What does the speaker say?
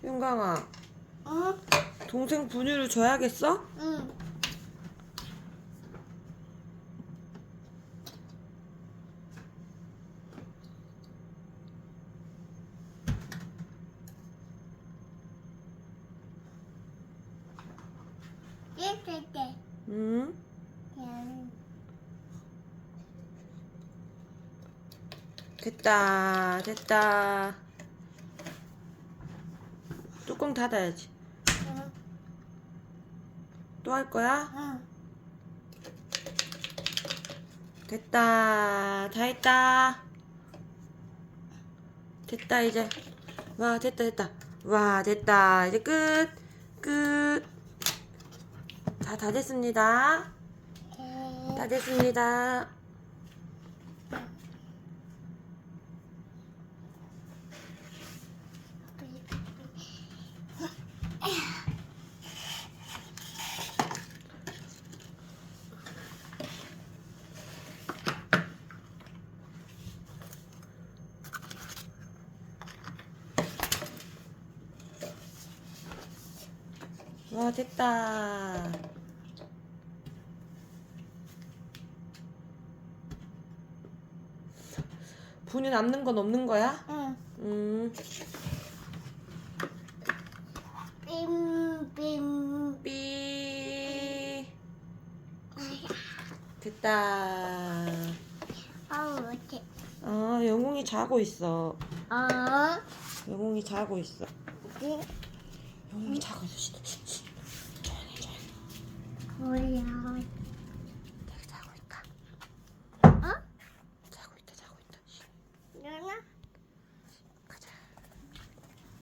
승강아, 응? 동생 분유를 줘야겠어? 응. 이렇게 응? 그냥 됐다, 됐다. 뚜껑 닫아야지. 응. 또할 거야? 응. 됐다, 다 했다. 됐다, 이제. 와, 됐다, 됐다. 와, 됐다. 이제 끝, 끝. 자, 다 됐습니다. 다 됐습니다. 와, 됐다. 분유 남는 건 없는 거야? 응. 음, 빔빔 삐. 됐다. 아우 어째 아, 영웅이 자고 있어. 어? 영웅이 자고 있어. 응? 영웅이 자고 있어. 我要